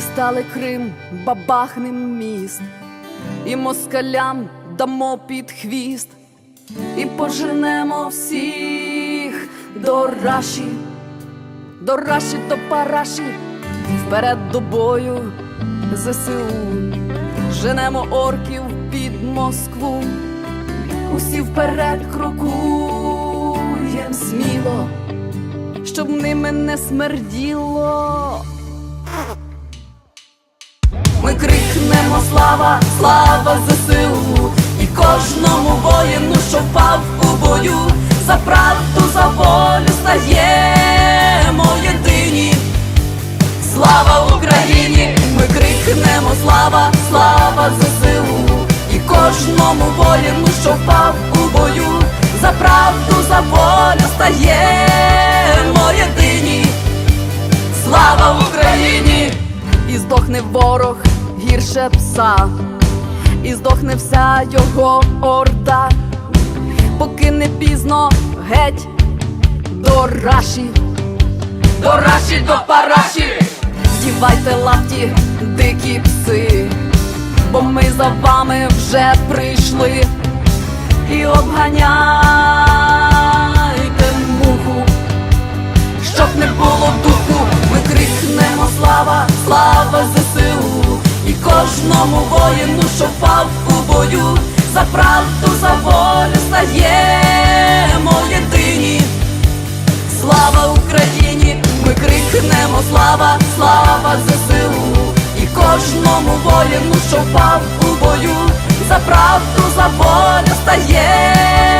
Віддали Крим, бабахнем міст, і москалям дамо під хвіст, і поженемо всіх до раші, до раші, до параші, вперед до бою ЗСУ, женемо орків під Москву, усі вперед крокуєм сміло, щоб ними не смерділо. Слава, слава ЗСУ І кожному воїну, що впав у бою За правду, за волю стаємо єдині Слава Україні! Ми крикнемо слава, слава ЗСУ І кожному воїну, що впав у бою За правду, за волю стаємо єдині Слава Україні! І здохне ворог гірше пса, і здохне вся його орда, поки не пізно геть до раші, до раші, до параші, Дівайте лапті, дикі пси, бо ми за вами вже прийшли. І обганяйте муху. Щоб не було духу, ми крикнемо слава, слава ЗСУ І кожному воїну, що впав у бою За правду, за волю стаємо єдині. Слава Україні! Ми крикнемо слава, слава ЗСУ! І кожному воїну, що впав у бою За правду, за волю стаємо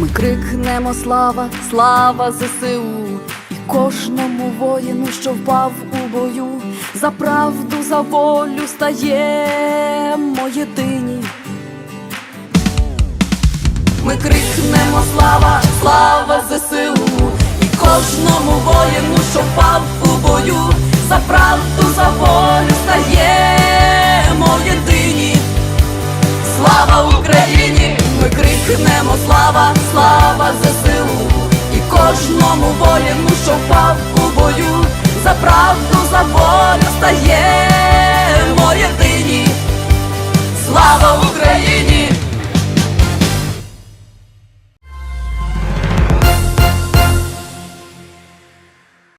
Ми крикнемо слава, слава ЗСУ! І кожному воїну, що впав у бою За правду, за волю стаємо єдині Ми крикнемо слава, слава ЗСУ! І кожному воїну, що впав у бою За правду, за волю стаємо єдині Слава Україні! Крикнемо слава, слава ЗСУ. І кожному воїну, що впав у бою За правду, за волю стаємо єдині Слава Україні!